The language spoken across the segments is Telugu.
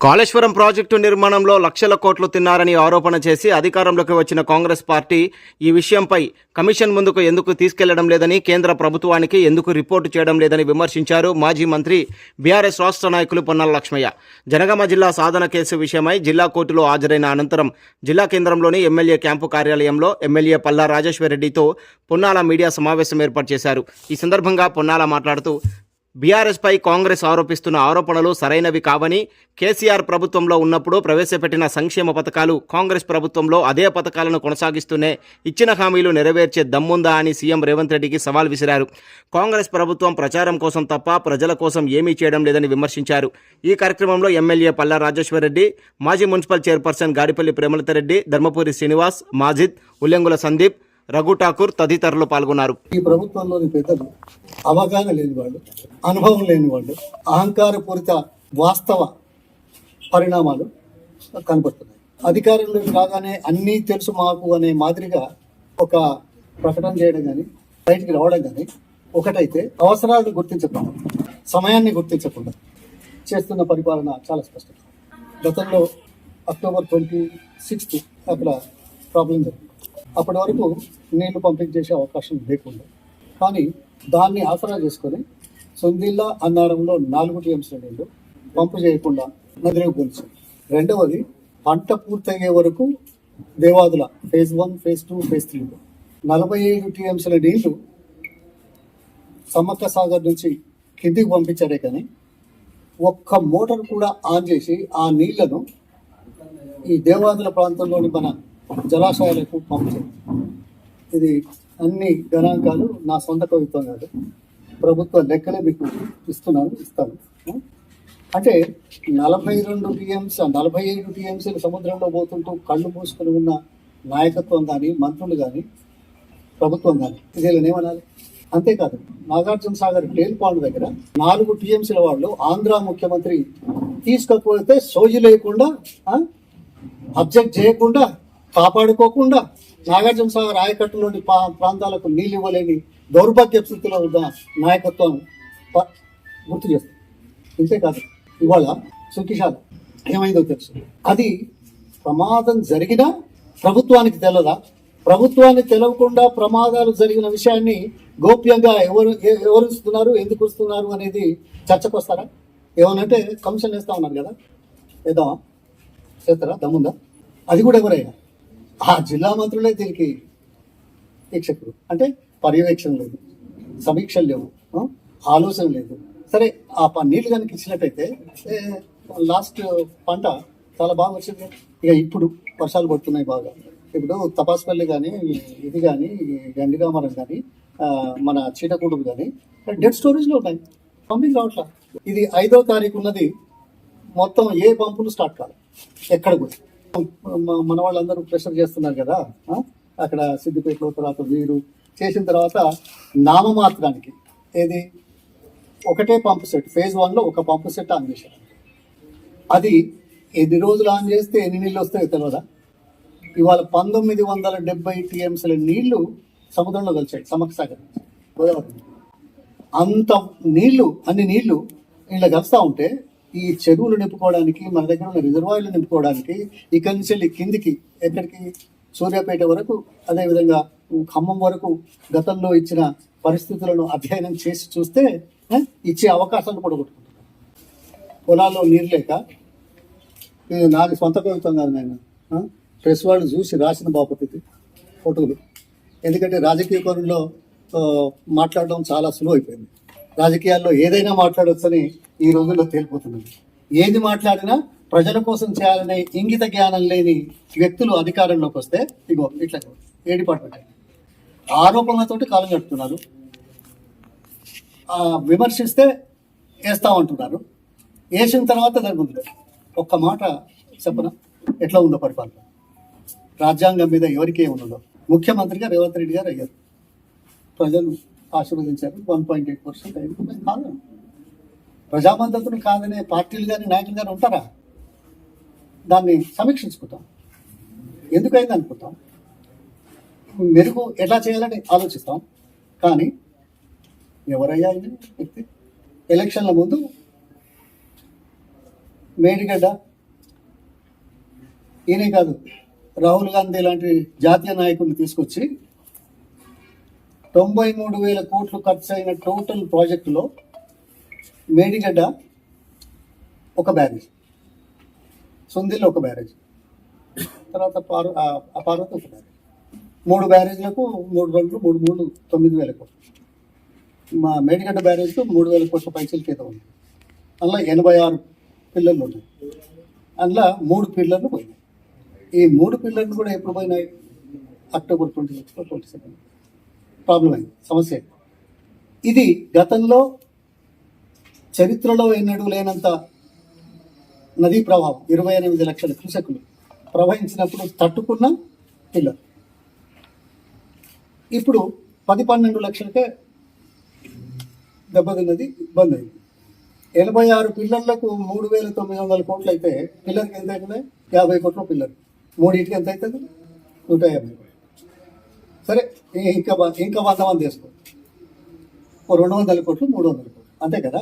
Kaleshwaram project నిర్మాణంలో లక్షల కోట్లు తిన్నారని ఆరోపణ చేసి అధికారంలోకి వచ్చిన కాంగ్రెస్ పార్టీ ఈ విషయంపై కమిషన్ ముందుకు ఎందుకు తీసుకెళ్ళడం లేదని కేంద్ర ప్రభుత్వానికి ఎందుకు రిపోర్టు చేయడం లేదని విమర్శించారు మాజీ మంత్రి బీఆర్ఎస్ రాష్ట్ర నాయకులు పొన్నాల లక్ష్మయ్య. జనగామ జిల్లా సాధన కేసు విషయమై జిల్లా కోర్టులో హాజరైన అనంతరం జిల్లా కేంద్రంలోని ఎమ్మెల్యే క్యాంపు కార్యాలయంలో ఎమ్మెల్యే పల్లా రాజేశ్వరరెడ్డితో పొన్నాల మీడియా సమావేశం ఏర్పాటు చేశారు. ఈ సందర్భంగా పొన్నాల మాట్లాడుతూ బీఆర్ఎస్పై కాంగ్రెస్ ఆరోపిస్తున్న ఆరోపణలు సరైనవి కావని కేసీఆర్ ప్రభుత్వంలో ఉన్నప్పుడు ప్రవేశపెట్టిన సంక్షేమ పథకాలు కాంగ్రెస్ ప్రభుత్వంలో అదే పథకాలను కొనసాగిస్తూనే ఇచ్చిన హామీలు నెరవేర్చే దమ్ముందా అని సీఎం రేవంత్ రెడ్డికి సవాల్ విసిరారు. కాంగ్రెస్ ప్రభుత్వం ప్రచారం కోసం తప్ప ప్రజల కోసం ఏమీ చేయడం లేదని విమర్శించారు. ఈ కార్యక్రమంలో ఎమ్మెల్యే పల్లా రాజేశ్వరరెడ్డి మాజీ మున్సిపల్ చైర్పర్సన్ గాడిపల్లి ప్రేమలతారెడ్డి ధర్మపురి శ్రీనివాస్ మాజిద్ ఉల్లెంగుల సందీప్ రఘు ఠాకూర్ తదితరులు పాల్గొన్నారు. ఈ ప్రభుత్వంలోని పెద్దలు అవగాహన లేని వాళ్ళు అనుభవం లేని వాళ్ళు అహంకారపూరిత వాస్తవ పరిణామాలు కనబడుతున్నాయి అధికారంలోకి రాగానే అన్నీ తెలుసు మాకు అనే మాదిరిగా ఒక ప్రకటన చేయడం కానీ బయటికి రావడం కానీ ఒకటైతే అవసరాలను గుర్తించకుండా సమయాన్ని గుర్తించకుండా చేస్తున్న పరిపాలన చాలా స్పష్టం. గతంలో అక్టోబర్ ట్వంటీ సిక్స్త్ అక్కడ ప్రాబ్లం జరిగింది. అప్పటి వరకు నీళ్ళు పంపిణీ చేసే అవకాశం లేకుండా. కానీ దాన్ని ఆసరా చేసుకొని సుందిల్లా అన్నారంలో నాలుగు టీఎంసీ నీళ్ళు పంపు చేయకుండా నదిలోకి పోల్చారు రెండవది పంట పూర్తయ్యే వరకు Devadula phase one phase two phase three నలభై ఐదు టీఎంసీల నీళ్ళు సమ్మక్క సాగర్ నుంచి కిందికి పంపించారే కానీ ఒక్క మోటార్ కూడా ఆన్ చేసి ఆ నీళ్ళను ఈ దేవాదుల ప్రాంతంలోని మన జలాశయాలకు పంపించారు ఇది అన్ని గణాంకాలు నా సొంత కవిత్వం కాదు. ప్రభుత్వ లెక్కలే మీకు ఇస్తున్నాను ఇస్తాను. అంటే నలభై రెండు టీఎంసీ నలభై ఐదు టీఎంసీలు సముద్రంలో పోతుంటూ కళ్ళు మూసుకొని ఉన్న నాయకత్వం కానీ మంత్రులు కానీ ప్రభుత్వం కానీ వీళ్ళని ఏమనాలి? అంతేకాదు నాగార్జున సాగర్ టేల్ పాండ్ దగ్గర నాలుగు టీఎంసీల వాళ్ళు ఆంధ్ర ముఖ్యమంత్రి తీసుకపోతే సోజు లేకుండా అబ్జెక్ట్ చేయకుండా కాపాడుకోకుండా నాగార్జున సాగర్ ఆయకట్టులోని పా- ప్రాంతాలకు నీళ్ళు ఇవ్వలేని దౌర్భాగ్య స్థితిలో ఉన్న నాయకత్వం గుర్తు చేస్తుంది ఇంతేకాదు ఇవాళ సుఖిశాల ఏమైందో తెలుసు? అది ప్రమాదం జరిగినా ప్రభుత్వానికి తెలదా? ప్రభుత్వానికి తెలవకుండా ప్రమాదాలు జరిగిన విషయాన్ని గోప్యంగా ఎవరు ఎవరు ఇస్తున్నారు ఎందుకు ఇస్తున్నారు అనేది చర్చకు వస్తారా ఏమనంటే కమిషన్ వేస్తా ఉన్నారు కదా. ఏదో చేస్తారా? దమ్ముందా? అది కూడా ఎవరైనా? ఆ జిల్లా మంత్రులే దీనికి వీక్షకుడు. అంటే పర్యవేక్షణ లేదు. సమీక్షలు లేవు. ఆలోచన లేదు. సరే ఆ ప- నీళ్ళు కనుక ఇచ్చినట్టయితే లాస్ట్ పంట చాలా బాగా వచ్చింది. ఇక ఇప్పుడు వర్షాలు పడుతున్నాయి బాగా. ఇప్పుడు తపాసుపల్లి కానీ ఇది కానీ గండిగామరం కానీ మన చీటకూడు కానీ డెడ్ స్టోరేజ్లో ఉన్నాయి. పంపింగ్ రావట్లా. ఇది ఐదో తారీఖు ఉన్నది. మొత్తం ఏ పంపులు స్టార్ట్ కాదు ఎక్కడ కూడా. మన వాళ్ళందరూ ప్రెషర్ చేస్తున్నారు కదా అక్కడ సిద్దిపేటలో తర్వాత వీరు చేసిన తర్వాత నామమాత్రానికి ఏది? ఒకటే పంపు సెట్ ఫేజ్ వన్లో ఒక పంపు సెట్ ఆన్ చేశారు. అది ఎన్ని రోజులు ఆన్ చేస్తే ఎన్ని నీళ్ళు వస్తాయో తెలియదా ఇవాళ పంతొమ్మిది వందల డెబ్బై టీఎంసీల నీళ్ళు సముద్రంలో కలిసాయి సమక్క సాగర్ గోదావరి. అంత నీళ్ళు అన్ని నీళ్ళు ఇలా కలుస్తూ ఉంటే ఈ చెరువులు నింపుకోవడానికి మన దగ్గర ఉన్న రిజర్వాయర్లు నింపుకోవడానికి ఇక్కడి నుంచి వెళ్ళి కిందికి ఎక్కడికి? సూర్యాపేట వరకు అదేవిధంగా ఖమ్మం వరకు గతంలో ఇచ్చిన పరిస్థితులను అధ్యయనం చేసి చూస్తే ఇచ్చే అవకాశాలు కూడా కొట్టుకుంటున్నారు పొలాల్లో నీరు లేక నాకు సొంత కవిత్వం కాదు నాయన ప్రెస్ వాళ్ళు చూసి రాసిన బాపతిది ఫోటోలు. ఎందుకంటే రాజకీయ కోణంలో మాట్లాడడం చాలా సులువు అయిపోయింది. రాజకీయాల్లో ఏదైనా మాట్లాడవచ్చని ఈ రోజుల్లో తేలిపోతున్నది. ఏది మాట్లాడినా ప్రజల కోసం చేయాలనే ఇంగిత జ్ఞానం లేని వ్యక్తులు అధికారంలోకి వస్తే ఇగో ఇట్లా ఏ డిపార్ట్మెంట్ ఆరోపణలతోటి కాలం గడుపుతున్నారు. విమర్శిస్తే వేస్తామంటున్నారు వేసిన తర్వాత జరుగుతుంది ఒక్క మాట చెప్పన? ఎట్లా ఉందో పరిపాలన? రాజ్యాంగం మీద ఎవరికి ఏముందో ముఖ్యమంత్రిగా రేవంత్ రెడ్డి గారు అయ్యారు. ప్రజలు ఆశీర్వదించారు. వన్ పాయింట్ ఎయిట్ పర్సెంట్ అయిపోయింది కాదు. ప్రజామద్దతును కాదనే పార్టీలు కానీ నాయకులు కానీ ఉంటారా? దాన్ని సమీక్షించుకుంటాం. ఎందుకైంది అనుకుంటాం? మెరుగు ఎలా చేయాలని ఆలోచిస్తాం. కానీ ఎవరయ్యా ఇది వ్యక్తి? ఎలక్షన్ల ముందు మేడిగడ్డ ఈయనే కాదు రాహుల్ గాంధీ లాంటి జాతీయ నాయకుడిని తీసుకొచ్చి తొంభై మూడు వేల కోట్లు ఖర్చు అయిన టోటల్ ప్రాజెక్టులో మేడిగడ్డ ఒక బ్యారేజ్. సుందిల్ ఒక బ్యారేజ్. తర్వాత పారు ఆ- పార్వతి ఒక బ్యారేజ్. మూడు బ్యారేజ్లకు మూడు రెండు మూడు మూడు తొమ్మిది వేల కోట్లు. మా మేడిగడ్డ బ్యారేజ్కు మూడు వేల కోట్ల పైసలు కింద ఉంది. అందులో ఎనభై ఆరు పిల్లర్లు ఉన్నాయి. అందులో మూడు పిల్లర్లు పోయినాయి. ఈ మూడు పిల్లర్లు కూడా ఎప్పుడు పోయినాయి? October twenty six twenty seven. Problem అయింది సమస్య ఇది గతంలో చరిత్రలో ఎన్నడూ లేనంత నదీ ప్రవాహం ఇరవై ఎనిమిది లక్షల క్యూసెక్కులు ప్రవహించినప్పుడు తట్టుకున్న పిల్లలు. ఇప్పుడు పది పన్నెండు లక్షలకే దెబ్బతిన్నది ఇబ్బంది అయింది. ఎనభై ఆరు పిల్లర్లకు మూడు వేల తొమ్మిది వందల కోట్లు అయితే పిల్లర్కి ఎంత అవుతుంది? యాభై కోట్ల పిల్లర్ మూడింటికి ఎంత అవుతుంది? నూట యాభై కోట్లు. సరే ఇంకా ఇంకా వంద మంది వేసుకో రెండు వందల కోట్లు మూడు వందల కోట్లు. అంతే కదా?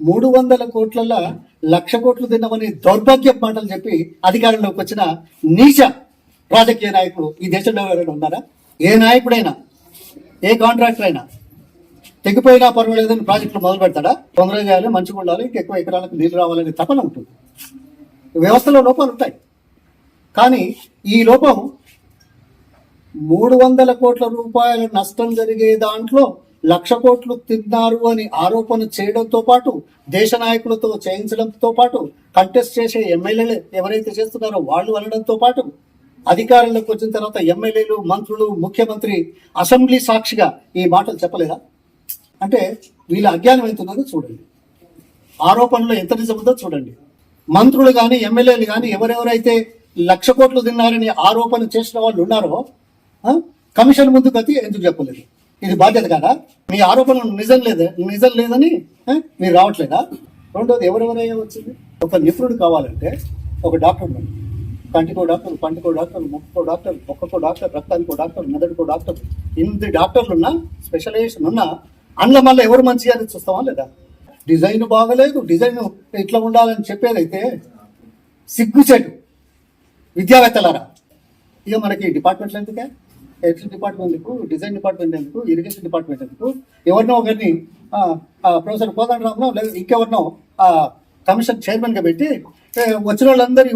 మూడు వందల కోట్లలో లక్ష కోట్లు తిన్నామని దౌర్భాగ్య మాటలు చెప్పి అధికారంలోకి వచ్చిన నీచ రాజకీయ నాయకుడు ఈ దేశంలో ఎవరైనా ఉన్నారా? ఏ నాయకుడైనా? ఏ కాంట్రాక్టర్ అయినా? తెగిపోయినా పర్వాలేదని ప్రాజెక్టులు మొదలు పెడతాడా? తొందరగా చేయాలి మంచిగా ఉండాలి ఇంకెక్కువ ఎకరాలకు నీళ్ళు రావాలని తపన ఉంటుంది. వ్యవస్థలో లోపాలు ఉంటాయి. కానీ ఈ లోపం మూడు వందల కోట్ల రూపాయల నష్టం జరిగే దాంట్లో లక్ష కోట్లు తిన్నారు అని ఆరోపణ చేయడంతో పాటు దేశ నాయకులతో చేయించడంతో పాటు కంటెస్ట్ చేసే ఎమ్మెల్యేలు ఎవరైతే చేస్తున్నారో వాళ్ళు అనడంతో పాటు అధికారంలోకి వచ్చిన తర్వాత ఎమ్మెల్యేలు మంత్రులు ముఖ్యమంత్రి అసెంబ్లీ సాక్షిగా ఈ మాటలు చెప్పలేదా? అంటే వీళ్ళ అజ్ఞానం ఎంతున్నదో చూడండి. ఆరోపణలో ఎంత నిజం ఉందో చూడండి. మంత్రులు కానీ ఎమ్మెల్యేలు కానీ ఎవరెవరైతే లక్ష కోట్లు తిన్నారని ఆరోపణ చేసిన వాళ్ళు ఉన్నారో కమిషన్ ముందు గతి ఎందుకు చెప్పలేదు? ఇది బాధ్యత కదా? మీ ఆరోపణలు నిజం లేదు నిజం లేదని మీరు రావట్లేదా? రెండోది ఎవరెవరైనా వచ్చింది? ఒక నిపుణుడు కావాలంటే ఒక డాక్టర్ ఉన్నాడు కంటికో డాక్టర్ పంటికో డాక్టర్ ముక్కో డాక్టర్ ఒక్కకో డాక్టర్ రక్తానికో డాక్టర్ మెదడుకో డాక్టర్. ఇన్ని డాక్టర్లు ఉన్నా స్పెషలైజేషన్ ఉన్నా అందులో మళ్ళీ ఎవరు మంచి అని చూస్తామా లేదా? డిజైన్ బాగలేదు డిజైన్ ఇట్లా ఉండాలని చెప్పేదైతే సిగ్గుచేటు. విద్యావేత్తలారా? ఇక మనకి డిపార్ట్మెంట్లు ఎందుకే ఎలక్ట్రిక్ డిపార్ట్మెంట్ ఎందుకు? డిజైన్ డిపార్ట్మెంట్ ఎందుకు? ఇరిగేషన్ డిపార్ట్మెంట్ ఎందుకు? ఎవరినో ఒకరిని ఆ, ప్రొఫెసర్ కోదండ రామరావు లేదా ఇంకెవరినో కమిషన్ చైర్మన్గా పెట్టి వచ్చిన వాళ్ళందరి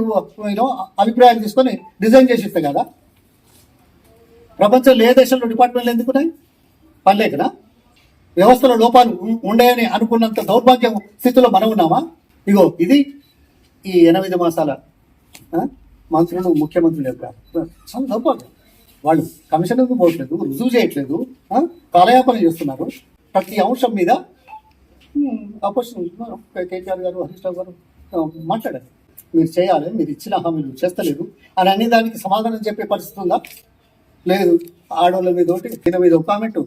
అభిప్రాయాలు తీసుకొని డిజైన్ చేసి ఇస్తే కదా? ప్రపంచంలో ఏ దేశంలో డిపార్ట్మెంట్లు ఎందుకున్నాయి? కదా? వ్యవస్థలో లోపాలు ఉండాయని ఉండేయని అనుకున్నంత దౌర్భాగ్యం స్థితిలో మనం ఉన్నామా? ఇగో ఇది ఈ ఎనిమిది మాసాల మంత్రులు ముఖ్యమంత్రుల యొక్క చాలా దౌర్భాగ్యం. వాళ్ళు కమిషన్ ఎందుకు పోవట్లేదు రుజువు చేయట్లేదు కాలయాపన చేస్తున్నారు. ప్రతి అంశం మీద అపోజిషన్ కేటీఆర్ గారు హరీష్ రావు గారు మాట్లాడారు మీరు చేయాలి మీరు ఇచ్చిన హామీలు చేస్తలేదు అని అన్ని దానికి సమాధానం చెప్పే పరిస్థితి ఉందా? లేదు. ఆడవాళ్ళ మీద ఒకటి దీని మీద ఒక కామెంట్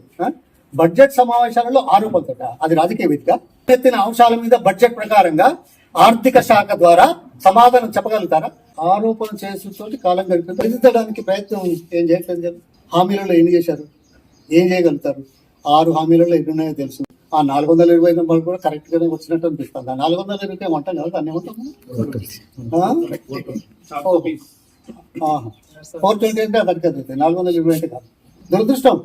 బడ్జెట్ సమావేశాలలో ఆరోపణతోట అది రాజకీయ వేదిక. ఎత్తిన అంశాల మీద బడ్జెట్ ప్రకారంగా ఆర్థిక శాఖ ద్వారా సమాధానం చెప్పగలుగుతారా? ఆరోపణ చేసుతోటి కాలం గడిపి ఎదిరించడానికి ప్రయత్నం ఏం చేయట్లేదు కదా? హామీలలో ఏం చేశారు? ఏం చేయగలుగుతారు? ఆరు హామీలలో ఎన్ని ఉన్నాయో తెలుసు. ఆ నాలుగు వందల ఇరవై నెంబర్ కూడా కరెక్ట్ గానే వచ్చినట్టు అనిపిస్తుంది. ఆ నాలుగు వందల ఇరవై ఏమంటాం కదా? దాన్ని ఏమంటాం ఫోర్ ట్వంటీ అంటే అక్కడికి కదులుతాయి నాలుగు వందల ఇరవై అంటే కాదు. దురదృష్టం.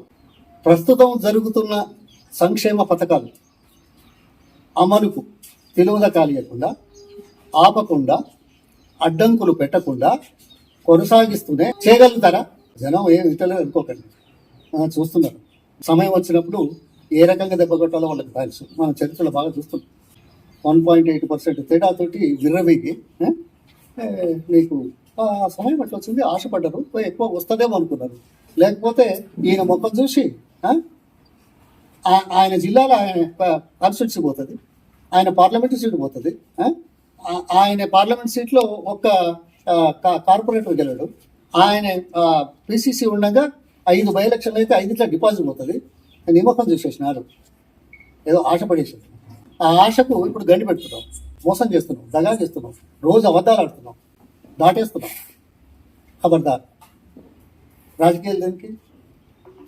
ప్రస్తుతం జరుగుతున్న సంక్షేమ పథకాలు అమలుకు తిలువద కాలియకుండా ఆపకుండా అడ్డంకులు పెట్టకుండా కొనసాగిస్తూనే చేయగలుగుతారా? జనం ఏం ఇతరులు అనుకోకండి. చూస్తున్నారు. సమయం వచ్చినప్పుడు ఏ రకంగా దెబ్బ కొట్టాలో వాళ్ళకి తెలుసు మన చరిత్రలో బాగా చూస్తున్నాం. వన్ పాయింట్ ఎయిట్ పర్సెంట్ తేడాతోటి విర్రవీగి మీకు ఆ సమయం అట్లా వచ్చింది? ఆశపడ్డారు. పోయి ఎక్కువ వస్తుందేమో అనుకున్నారు. లేకపోతే ఈయన మొక్కలు చూసి ఆయన జిల్లాలో ఆయన కాన్స్టిట్యూన్సీ పోతుంది. ఆయన పార్లమెంటు సీటు పోతుంది. ఆయన పార్లమెంట్ సీట్లో ఒక్క కా- కార్పొరేటర్ గెలడు ఆయన పిసిసి ఉండగా ఐదు బై ఎలక్షన్లు అయితే ఐదింట్లో డిపాజిట్ పోతుంది. నిమ్మకం చూసేసినారు ఏదో ఆశ పడేసారు ఆ ఆశకు ఇప్పుడు గండి పెడుతున్నాం. మోసం చేస్తున్నాం. దగా చేస్తున్నాం. రోజు అబద్ధాలు ఆడుతున్నాం. దాటేస్తున్నాం. ఖబర్దార్ రాజకీయాలు దానికి?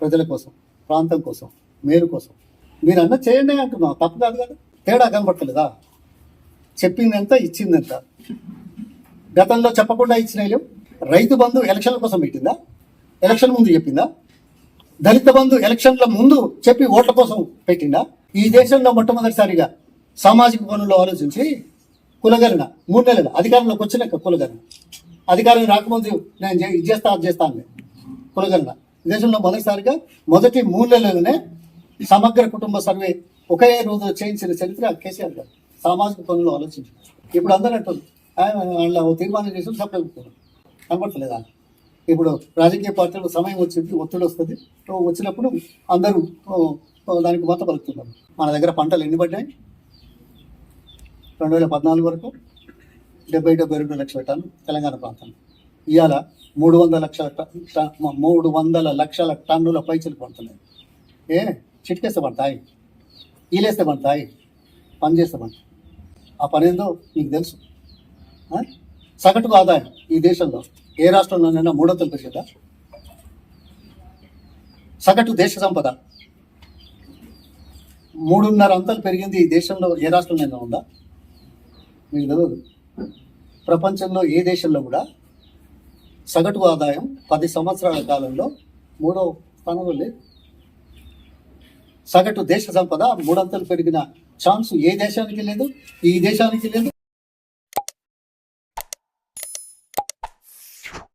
ప్రజల కోసం ప్రాంతం కోసం మేలు కోసం. మీరు అన్న చేయండి అంటున్నాం. తప్పు కాదు కదా. తేడా కనబడతలేదా? చెప్పిందంత ఇచ్చిందంత గతంలో చెప్పకుండా ఇచ్చినాయలు రైతు బంధు ఎలక్షన్ల కోసం పెట్టిందా? ఎలక్షన్ ముందు చెప్పిందా? దళిత బంధు ఎలక్షన్ల ముందు చెప్పి ఓట్ల కోసం పెట్టిందా? ఈ దేశంలో మొట్టమొదటిసారిగా సామాజిక పనులు ఆలోచించి కులగరణ మూడు నెలలు అధికారంలోకి వచ్చినాక కులగరణ అధికారం రాకముందు నేను ఇది చేస్తా అది చేస్తా అని కులగరణ దేశంలో మొదటిసారిగా మొదటి మూడు నెలలనే సమగ్ర కుటుంబ సర్వే ఒకే రోజు చేయించిన చరిత్ర కేసీఆర్ గారు. సామాజిక పనులు ఆలోచించి. ఇప్పుడు అందరూ అంటున్నారు. ఆయన వాళ్ళ తీర్మానం చేసి సపరేట్ కనపడలేదా ఇప్పుడు రాజకీయ పార్టీలు సమయం వచ్చింది ఒత్తిడి వస్తుంది. వచ్చినప్పుడు అందరూ దానికి మత పలుకుతున్నారు మన దగ్గర పంటలు ఎన్ని పడ్డాయి? రెండు వేల పద్నాలుగు వరకు డెబ్బై డెబ్బై రెండు లక్షల టన్ను తెలంగాణ ప్రాంతంలో ఇవాళ మూడు వందల లక్షల టన్- మూడు వందల లక్షల టన్నుల పైచలు పడుతున్నాయి. ఏ? చిటికేస్తే పడతాయి. ఈలేస్తే పడతాయి. పని చేస్తే పడతాయి. ఆ పని ఏందో మీకు తెలుసు. సగటు ఆదాయం ఈ దేశంలో. ఏ రాష్ట్రంలోనైనా మూడొంతులు పెరిగిందా సగటు దేశ సంపద. మూడున్నర అంతలు పెరిగింది ఈ దేశంలో ఏ రాష్ట్రంలోనైనా ఉందా? మీకు తెలియదు ప్రపంచంలో ఏ దేశంలో కూడా సగటు ఆదాయం పది సంవత్సరాల కాలంలో మూడో స్థానంలో లేదు. సగటు దేశ సంపద మూడంతలు పెరిగిన ఛాన్స్ ఏ దేశానికి లేదు ఈ దేశానికి లేదు.